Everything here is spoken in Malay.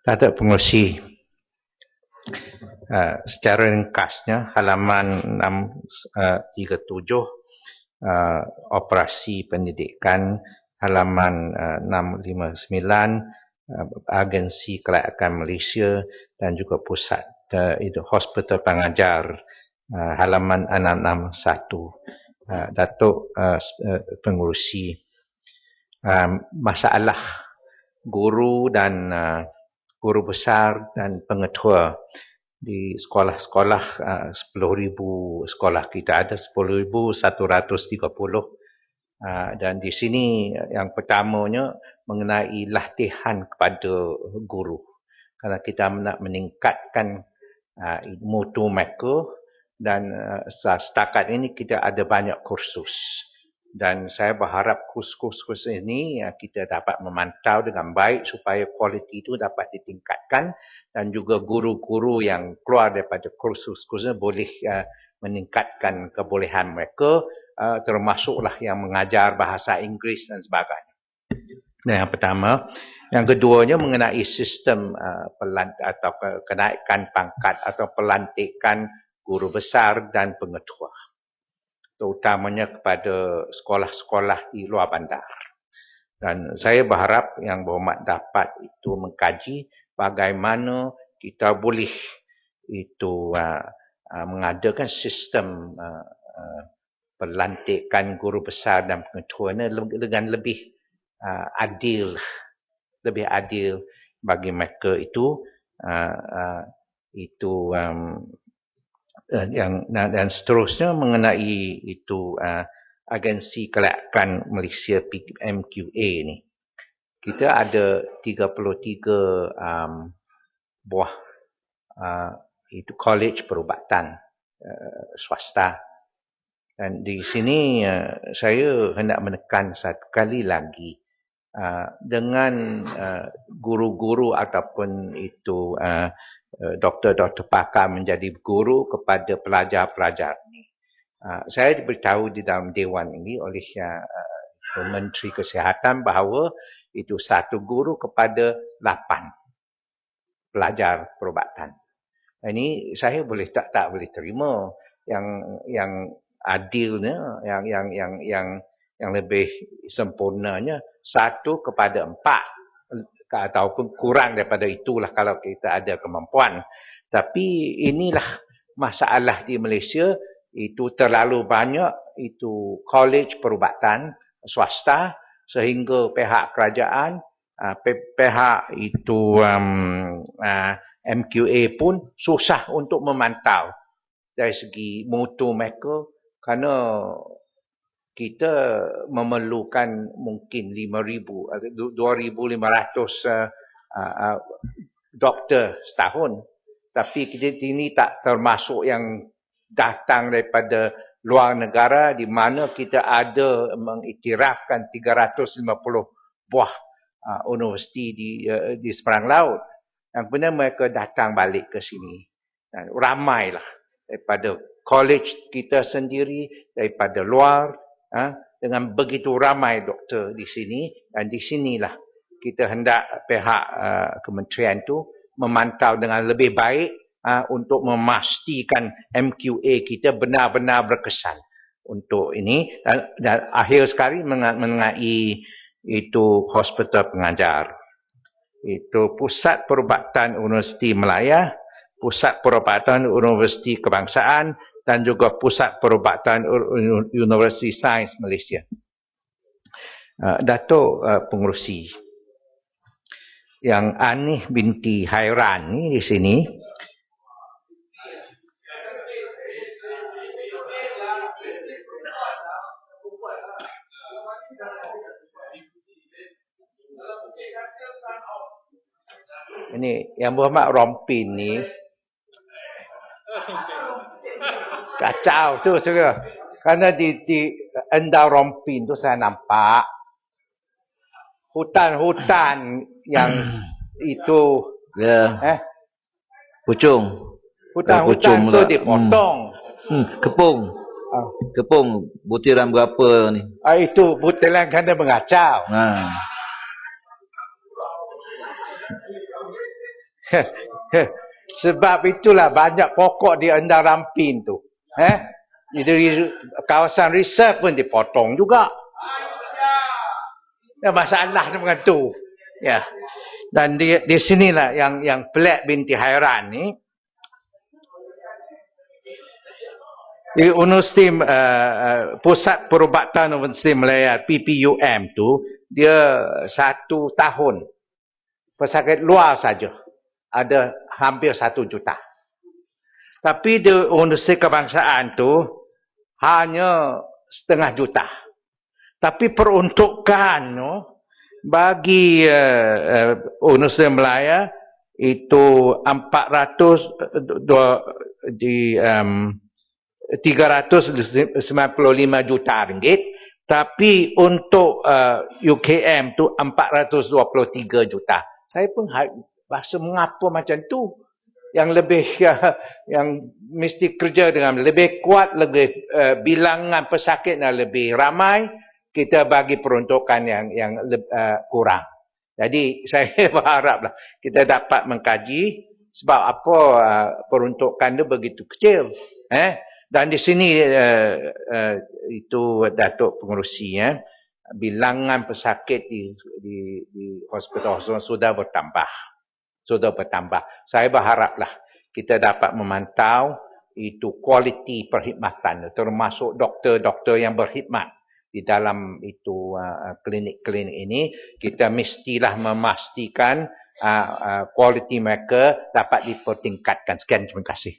Datuk Pengurusi, uh, secara ringkasnya halaman 637 uh, uh, operasi pendidikan halaman uh, 659 uh, agensi kelayakan Malaysia dan juga pusat uh, itu hospital pengajar uh, halaman 661 uh, Datuk uh, uh, Pengurusi um, masalah guru dan uh, guru besar dan pengetua di sekolah-sekolah uh, 10,000 sekolah kita ada 10,130 uh, dan di sini yang pertamanya mengenai latihan kepada guru. Kerana kita nak meningkatkan uh, mutu mereka dan uh, setakat ini kita ada banyak kursus dan saya berharap kursus-kursus ini ya, kita dapat memantau dengan baik supaya kualiti itu dapat ditingkatkan dan juga guru-guru yang keluar daripada kursus-kursus boleh uh, meningkatkan kebolehan mereka uh, termasuklah yang mengajar bahasa Inggeris dan sebagainya. Nah, yang pertama, yang keduanya mengenai sistem pelant atau kenaikan pangkat atau pelantikan guru besar dan pengetua terutamanya kepada sekolah-sekolah di luar bandar. Dan saya berharap yang berhormat dapat itu mengkaji bagaimana kita boleh itu uh, uh, mengadakan sistem uh, uh, pelantikan guru besar dan pengetua dengan lebih uh, adil, lebih adil bagi mereka itu uh, uh, itu um, yang dan, dan seterusnya mengenai itu uh, agensi kelayakan Malaysia MQA ni. Kita ada 33 um, buah uh, itu college perubatan uh, swasta. Dan di sini uh, saya hendak menekan satu kali lagi uh, dengan guru-guru uh, ataupun itu uh, Eh, doktor-doktor pakar menjadi guru kepada pelajar-pelajar ini. Uh, saya diberitahu di dalam dewan ini oleh uh, Menteri Kesihatan bahawa itu satu guru kepada lapan pelajar perubatan. Ini saya boleh tak tak boleh terima yang yang adilnya, yang yang yang yang yang lebih sempurnanya satu kepada empat ataupun kurang daripada itulah kalau kita ada kemampuan. Tapi inilah masalah di Malaysia. Itu terlalu banyak. Itu college perubatan swasta sehingga pihak kerajaan uh, pihak itu um, uh, MQA pun susah untuk memantau. Dari segi mutu mereka kerana kita memerlukan mungkin 5,000 2,500 uh, uh, doktor setahun. Tapi kita ini tak termasuk yang datang daripada luar negara di mana kita ada mengiktirafkan 350 buah universiti di di seberang laut. Yang benar mereka datang balik ke sini. Ramailah daripada college kita sendiri, daripada luar, ha, dengan begitu ramai doktor di sini dan di sinilah kita hendak pihak uh, kementerian itu memantau dengan lebih baik uh, untuk memastikan MQA kita benar-benar berkesan untuk ini. Dan, dan akhir sekali mengenai itu hospital pengajar. Itu pusat perubatan Universiti Melaya pusat perubatan Universiti Kebangsaan dan juga Pusat Perubatan Universiti Sains Malaysia. Uh, Datuk uh, Pengurusi yang Anih binti Hairan ni di sini ini yang berhormat Rompin ni Kacau tu saudara. Karena di di endau rompin tu saya nampak hutan-hutan yang itu ya. eh pucung. Hutan-hutan tu dipotong. Hmm. Hmm. Kepung. Ah. Kepung butiran berapa ni? Ah itu butiran kena mengacau. Ha. Sebab itulah banyak pokok di Endar Rampin tu. Eh? Jadi kawasan reserve pun dipotong juga. Ya, masalah dengan tu. Ya. Dan di, di sinilah yang yang pelik binti hairan ni. Di Universiti uh, Pusat Perubatan Universiti Malaya PPUM tu dia satu tahun pesakit luar saja ada hampir satu juta. Tapi di Universiti Kebangsaan tu hanya setengah juta. Tapi peruntukan no, bagi uh, uh, Universiti Malaya itu 400 dua, di um, 395 juta ringgit tapi untuk uh, UKM tu 423 juta. Saya pun rasa mengapa macam tu yang lebih uh, yang mesti kerja dengan lebih kuat lebih uh, bilangan pesakitnya lebih ramai kita bagi peruntukan yang yang uh, kurang. Jadi saya berharaplah kita dapat mengkaji sebab apa uh, peruntukan itu begitu kecil. Eh? Dan di sini uh, uh, itu Datuk Pengerusi ya, bilangan pesakit di di, di hospital sudah bertambah. Sudah bertambah. Saya berharaplah kita dapat memantau itu kualiti perkhidmatan termasuk doktor-doktor yang berkhidmat di dalam itu klinik-klinik uh, ini kita mestilah memastikan kualiti uh, uh, mereka dapat dipertingkatkan. Sekian terima kasih.